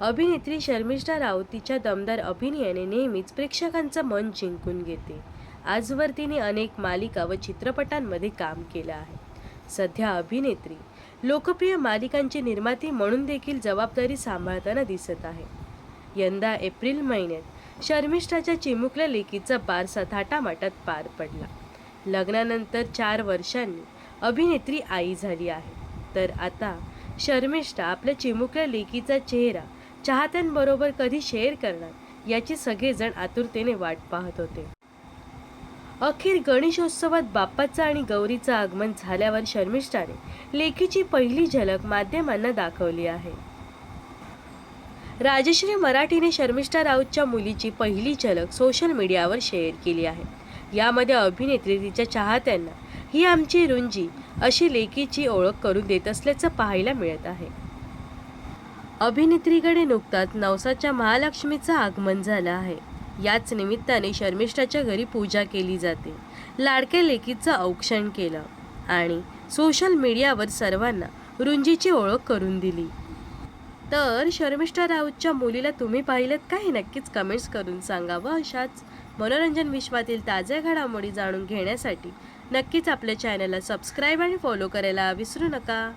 अभिनेत्री शर्मिष्ठा राऊत तिच्या दमदार अभिनयाने नेहमीच प्रेक्षकांचं मन जिंकून घेते. आजवर तिने अनेक मालिका व चित्रपटांमध्ये काम केलं आहे. सध्या अभिनेत्री लोकप्रिय मालिकांची निर्माती म्हणून देखील जबाबदारी सांभाळताना दिसत आहे. यंदा एप्रिल महिन्यात शर्मिष्ठाच्या चिमुकल्या लेकीचा बारसा थाटामाटात पार पडला. लग्नानंतर चार वर्षांनी अभिनेत्री आई झाली आहे. तर आता शर्मिष्ठा आपल्या चिमुकल्या लेकीचा चेहरा चाहत्यांबरोबर कधी शेअर करणार याची सगळेजण आतुरतेने वाट पाहत होते. अखेर गणेशोत्सवात बाप्पाचं आणि गौरीचं आगमन झाल्यावर शर्मिष्ठाने लेखीची पहिली झलक माध्यमांना दाखवली आहे. राजश्री मराठीने शर्मिष्ठा राऊतच्या मुलीची पहिली झलक सोशल मीडियावर शेअर केली आहे. यामध्ये अभिनेत्री तिच्या चाहत्यांना ही आमची रुंजी अशी लेकीची ओळख करून देत असल्याचं पाहायला मिळत आहे. अभिनेत्रीकडे नुकताच नवसाच्या महालक्ष्मीचं आगमन झालं आहे. याच निमित्ताने शर्मिष्ठाच्या घरी पूजा केली जाते. लाडक्या लेकीचं औक्षण केलं आणि सोशल मीडियावर सर्वांना रुंजीची ओळख करून दिली. तर शर्मिष्ठा राऊतच्या मुलीला तुम्ही पाहिलं का हे नक्कीच कमेंट्स करून सांगा व अशाच मनोरंजन विश्वातील ताज्या घडामोडी जाणून घेण्यासाठी नक्कीच आपल्या चॅनलला सबस्क्राईब आणि फॉलो करायला विसरू नका.